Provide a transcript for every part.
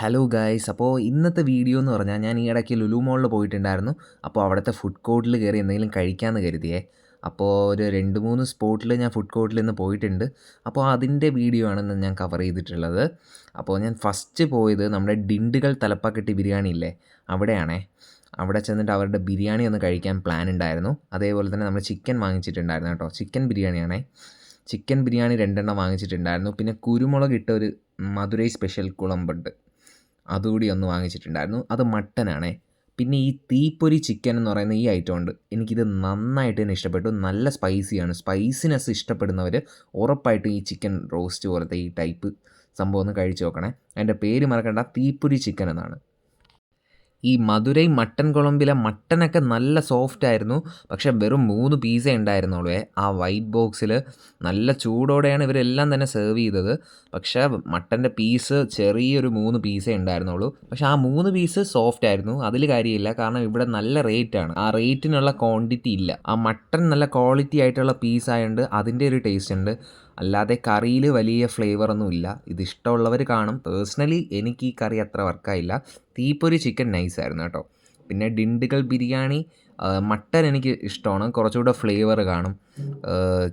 Hello guys അപ്പോൾ ഇന്നത്തെ video എന്ന് പറഞ്ഞാൽ ഞാൻ ഈ ഇടയ്ക്ക് ലുലു മോളിൽ പോയിട്ടുണ്ടായിരുന്നു. അപ്പോൾ അവിടുത്തെ ഫുഡ് കോർട്ടിൽ കയറി എന്തെങ്കിലും കഴിക്കാമെന്ന് കരുതിയേ. അപ്പോൾ ഒരു രണ്ട് മൂന്ന് സ്പോട്ടിൽ ഞാൻ ഫുഡ് കോർട്ടിൽ നിന്ന് പോയിട്ടുണ്ട്. അപ്പോൾ അതിന്റെ വീഡിയോ ആണ് ഞാൻ കവർ ചെയ്തിട്ടുള്ളത്. അപ്പോൾ ഞാൻ ഫസ്റ്റ് പോയത് നമ്മുടെ ഡിണ്ടുകൾ തലപ്പാക്കെട്ടി ബിരിയാണി ഇല്ലേ? അവിടെയാണേ. അവിടെ ചെന്നിട്ട് അവരുടെ ബിരിയാണി ഒന്ന് കഴിക്കാൻ പ്ലാൻ ഉണ്ടായിരുന്നു അതേപോലെ തന്നെ നമ്മൾ ചിക്കൻ വാങ്ങിച്ചിട്ടുണ്ടായിരുന്നു കേട്ടോ. ചിക്കൻ ബിരിയാണിയാണേ. ചിക്കൻ ബിരിയാണി രണ്ടെണ്ണം വാങ്ങിച്ചിട്ടുണ്ടായിരുന്നു. പിന്നെ കുരുമുളക് ഇട്ട ഒരു മധുരൈ സ്പെഷ്യൽ കുളമ്പുണ്ട്. അതുകൂടി ഒന്ന് വാങ്ങിച്ചിട്ടുണ്ടായിരുന്നു. അത് മട്ടനാണേ. പിന്നെ ഈ തീപ്പൊരി ചിക്കൻ എന്ന് പറയുന്ന ഈ ഐറ്റം ഉണ്ട്. എനിക്കിത് നന്നായിട്ട് തന്നെ ഇഷ്ടപ്പെട്ടു. നല്ല സ്പൈസിയാണ് സ്പൈസിനെസ് ഇഷ്ടപ്പെടുന്നവർ ഉറപ്പായിട്ടും ഈ ചിക്കൻ റോസ്റ്റ് പോലത്തെ ഈ ടൈപ്പ് സംഭവം ഒന്ന് കഴിച്ച് നോക്കണേ. അതിന്റെ പേര് മറക്കണ്ട. തീപ്പൊരി ചിക്കൻ എന്നാണ്. ഈ മധുരൈ മട്ടൻ കുളമ്പിലെ മട്ടനൊക്കെ നല്ല സോഫ്റ്റ് ആയിരുന്നു. പക്ഷേ വെറും മൂന്ന് പീസേ ഉണ്ടായിരുന്നുള്ളൂ. ആ വൈറ്റ് ബോക്സിൽ നല്ല ചൂടോടെയാണ് ഇവരെല്ലാം തന്നെ സെർവ് ചെയ്തത്. പക്ഷേ മട്ടന്റെ പീസ് ചെറിയൊരു മൂന്ന് പീസേ ഉണ്ടായിരുന്നുള്ളൂ. പക്ഷേ ആ മൂന്ന് പീസ് സോഫ്റ്റ് ആയിരുന്നു. അതിൽ കാര്യമില്ല. കാരണം ഇവിടെ നല്ല റേറ്റാണ് ആ റേറ്റിനുള്ള ക്വാണ്ടിറ്റി ഇല്ല. ആ മട്ടൻ നല്ല ക്വാളിറ്റി ആയിട്ടുള്ള പീസ് ആയതുകൊണ്ട് അതിന്റെ ഒരു ടേസ്റ്റ് ഉണ്ട്. അല്ലാതെ കറിയിൽ വലിയ ഫ്ലേവറൊന്നും ഇല്ല ഇത് ഇഷ്ടമുള്ളവർ കാണും. പേഴ്സണലി എനിക്ക് ഈ കറി അത്ര വർക്കായില്ല തീപ്പൊരി ചിക്കൻ നൈസായിരുന്നു കേട്ടോ. പിന്നെ ഡിണ്ടുകൾ ബിരിയാണി മട്ടൻ എനിക്ക് ഇഷ്ടമാണ്. കുറച്ചുകൂടെ ഫ്ലേവർ കാണും.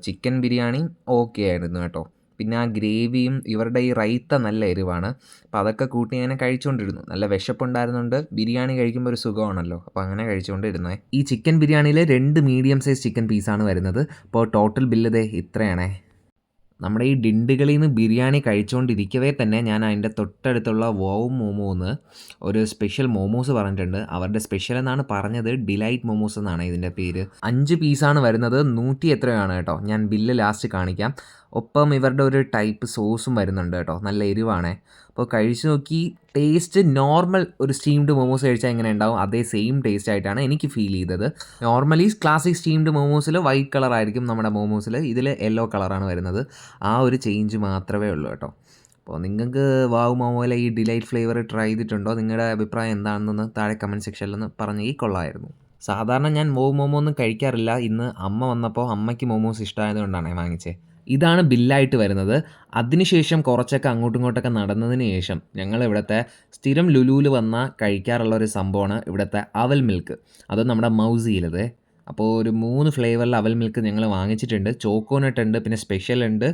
ചിക്കൻ ബിരിയാണി ഓക്കെ ആയിരുന്നു കേട്ടോ. പിന്നെ ആ ഗ്രേവിയും ഇവരുടെ ഈ റൈത്ത നല്ല എരിവാണ്. അപ്പോൾ അതൊക്കെ കൂട്ടി ഞാൻ കഴിച്ചുകൊണ്ടിരുന്നു. നല്ല വിശപ്പുണ്ടായിരുന്നുണ്ട് ബിരിയാണി കഴിക്കുമ്പോൾ ഒരു സുഖമാണല്ലോ. അപ്പോൾ അങ്ങനെ കഴിച്ചുകൊണ്ടിരുന്നേ. ഈ ചിക്കൻ ബിരിയാണിയിൽ രണ്ട് മീഡിയം സൈസ് ചിക്കൻ പീസാണ് വരുന്നത്. അപ്പോൾ ടോട്ടൽ ബില്ല് ഇതേ ഇത്രയാണേ. നമ്മുടെ ഈ ഡിണ്ടുകളിൽ നിന്ന് ബിരിയാണി കഴിച്ചുകൊണ്ടിരിക്കവേ തന്നെ ഞാൻ അതിന്റെ തൊട്ടടുത്തുള്ള വോവും മോമോന്ന് ഒരു സ്പെഷ്യൽ മോമോസ് പറഞ്ഞിട്ടുണ്ട്. അവരുടെ സ്പെഷ്യൽ എന്നാണ് പറഞ്ഞത്. ഡിലൈറ്റ് മോമോസ് എന്നാണ് ഇതിന്റെ പേര്. അഞ്ച് പീസാണ് വരുന്നത്. നൂറ്റി എത്രയാണ് കേട്ടോ. ഞാൻ ബില്ല് ലാസ്റ്റ് കാണിക്കാം. ഒപ്പം ഇവരുടെ ഒരു ടൈപ്പ് സോസും വരുന്നുണ്ട് കേട്ടോ. നല്ല എരിവാണേ. അപ്പോൾ കഴിച്ച് നോക്കി ടേസ്റ്റ് നോർമൽ ഒരു സ്റ്റീംഡ് മോമോസ് കഴിച്ചാൽ എങ്ങനെ ഉണ്ടാവും? അതേ സെയിം ടേസ്റ്റ് ആയിട്ടാണ് എനിക്ക് ഫീൽ ചെയ്തത്. നോർമലി ക്ലാസിക് സ്റ്റീംഡ് മോമോസിൽ വൈറ്റ് കളർ ആയിരിക്കും നമ്മുടെ മോമോസിൽ ഇതിൽ യെല്ലോ കളറാണ് വരുന്നത്. ആ ഒരു ചേഞ്ച് മാത്രമേ ഉള്ളൂ കേട്ടോ. അപ്പോൾ നിങ്ങൾക്ക് വാവ് മോമോയിലെ ഈ ഡിലൈറ്റ് ഫ്ലേവർ ട്രൈ ചെയ്തിട്ടുണ്ടോ? നിങ്ങളുടെ അഭിപ്രായം എന്താണെന്ന് താഴെ കമന്റ് സെക്ഷനിൽ ഒന്ന് പറഞ്ഞെങ്കിൽ കൊള്ളാമായിരുന്നു സാധാരണ ഞാൻ മോവ് മോമോ ഒന്നും കഴിക്കാറില്ല. ഇന്ന് അമ്മ വന്നപ്പോൾ അമ്മയ്ക്ക് മോമോസ് ഇഷ്ടമായതുകൊണ്ടാണ് വാങ്ങിച്ചത് ഇതാണ് ബില്ലായിട്ട് വരുന്നത്. അതിനുശേഷം കുറച്ചൊക്കെ അങ്ങോട്ടും ഇങ്ങോട്ടൊക്കെ നടന്നതിന് ശേഷം ഞങ്ങൾ ഇവിടുത്തെ സ്ഥിരം ലുലുവിൽ വന്ന കഴിക്കാറുള്ള ഒരു സംഭവമാണ് ഇവിടുത്തെ അവൽ മിൽക്ക്. അത് നമ്മുടെ മൗസിയിലത്. അപ്പോൾ ഒരു മൂന്ന് ഫ്ലേവറിൽ അവൽ മിൽക്ക് ഞങ്ങൾ വാങ്ങിച്ചിട്ടുണ്ട്. ചോക്കോനട്ട് ഉണ്ട് പിന്നെ സ്പെഷ്യൽ ഉണ്ട്.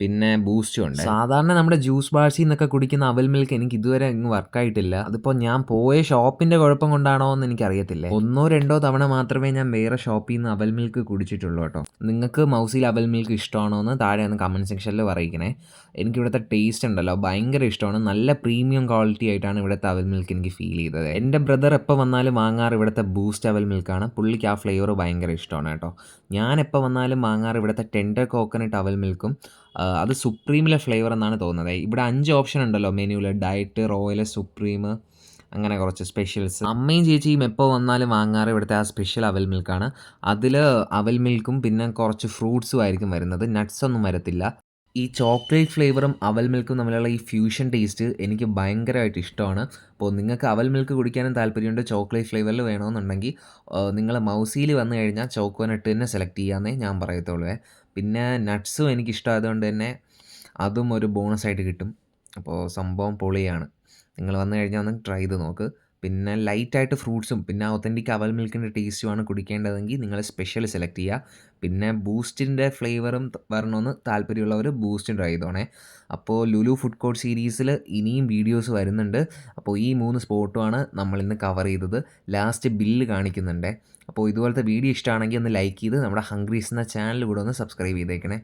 പിന്നെ ബൂസ്റ്റും ഉണ്ട്. സാധാരണ നമ്മുടെ ജ്യൂസ് ബാഴ്സിൽ നിന്നൊക്കെ കുടിക്കുന്ന അവൽ മിൽക്ക് എനിക്ക് ഇതുവരെ അങ്ങ് വർക്കായിട്ടില്ല അതിപ്പോ ഞാൻ പോയ ഷോപ്പിന്റെ കുഴപ്പം കൊണ്ടാണോ എന്ന് എനിക്കറിയത്തില്ല? ഒന്നോ രണ്ടോ തവണ മാത്രമേ ഞാൻ വേറെ ഷോപ്പിൽ നിന്ന് അവൽ മിൽക്ക് കുടിച്ചിട്ടുള്ളൂ കേട്ടോ. നിങ്ങൾക്ക് മൗസിൽ അവൽ മിൽക്ക് ഇഷ്ടമാണോ എന്ന് താഴെ ഒന്ന് കമന്റ് സെക്ഷനിൽ പറയിക്കണേ. എനിക്ക് ഇവിടുത്തെ ടേസ്റ്റ് ഉണ്ടല്ലോ ഭയങ്കര ഇഷ്ടമാണ്. നല്ല പ്രീമിയം ക്വാളിറ്റി ആയിട്ടാണ് ഇവിടുത്തെ അവൽ മിൽക്ക് എനിക്ക് ഫീൽ ചെയ്തത്. എന്റെ ബ്രദർ എപ്പോൾ വന്നാലും വാങ്ങാറ് ഇവിടുത്തെ ബൂസ്റ്റ് അവൽ മിൽക്കാണ് പുള്ളിക്ക് ആ ഫ്ലേവർ ഭയങ്കര ഇഷ്ടമാണ് കേട്ടോ. ഞാൻ എപ്പോൾ വന്നാലും വാങ്ങാറ് ഇവിടുത്തെ ടെൻഡർ കോക്കനട്ട് അവൽ മിൽക്കും അത് സുപ്രീമിലെ ഫ്ലേവർ എന്നാണ് തോന്നുന്നത്. ഇവിടെ അഞ്ച് ഓപ്ഷൻ ഉണ്ടല്ലോ മെനുവിൽ ഡയറ്റ് റോയൽ സുപ്രീം അങ്ങനെ കുറച്ച് സ്പെഷ്യൽസ് അമ്മയും ചേച്ചിയും എപ്പോൾ വന്നാലും വാങ്ങാറ് ഇവിടുത്തെ ആ സ്പെഷ്യൽ അവൽ മിൽക്കാണ് അതിൽ അവൽ മിൽക്കും പിന്നെ കുറച്ച് ഫ്രൂട്ട്സും ആയിരിക്കും വരുന്നത്. നട്ട്സ് ഒന്നും വരത്തില്ല. ഈ ചോക്ലേറ്റ് ഫ്ലേവറും അവൽ മിൽക്കും തമ്മിലുള്ള ഈ ഫ്യൂഷൻ ടേസ്റ്റ് എനിക്ക് ഭയങ്കരമായിട്ട് ഇഷ്ടമാണ്. അപ്പോൾ നിങ്ങൾക്ക് അവൽ മിൽക്ക് കുടിക്കാനും താല്പര്യമുണ്ട് ചോക്ലേറ്റ് ഫ്ലേവറിൽ വേണമെന്നുണ്ടെങ്കിൽ നിങ്ങൾ മൗസിയിൽ വന്നു കഴിഞ്ഞാൽ ചോക്കോനട്ട് തന്നെ സെലക്ട് ചെയ്യാമെന്നേ ഞാൻ പറയത്തുള്ളൂ. പിന്നെ നട്ട്സും എനിക്കിഷ്ടമായതുകൊണ്ട് തന്നെ അതും ഒരു ബോണസായിട്ട് കിട്ടും. അപ്പോൾ സംഭവം പൊളിയാണ്. നിങ്ങൾ വന്നു കഴിഞ്ഞാൽ ഒന്ന് ട്രൈ ചെയ്ത് നോക്ക്. പിന്നെ ലൈറ്റായിട്ട് ഫ്രൂട്ട്സും പിന്നെ ഒത്തന്റിക് അവൽ മിൽക്കിന്റെ ടേസ്റ്റുമാണ് കുടിക്കേണ്ടതെങ്കിൽ നിങ്ങൾ സ്പെഷ്യൽ സെലക്ട് ചെയ്യുക. പിന്നെ ബൂസ്റ്റിന്റെ ഫ്ലേവറും വരണമെന്ന് താല്പര്യമുള്ളവർ ബൂസ്റ്റും ട്രൈ ചെയ്തോണേ. അപ്പോൾ ലുലു ഫുഡ് കോർട്ട് സീരീസിൽ ഇനിയും വീഡിയോസ് വരുന്നുണ്ട്. അപ്പോൾ ഈ മൂന്ന് സ്പോട്ടുമാണ് നമ്മളിന്ന് കവർ ചെയ്തത്. ലാസ്റ്റ് ബില്ല് കാണിക്കുന്നുണ്ട്. അപ്പോൾ ഇതുപോലത്തെ വീഡിയോ ഇഷ്ടമാണെങ്കിൽ ഒന്ന് ലൈക്ക് ചെയ്ത് നമ്മുടെ ഹംഗ്രീസ് എന്ന ചാനൽ കൂടെ ഒന്ന് സബ്സ്ക്രൈബ് ചെയ്തേക്കണേ.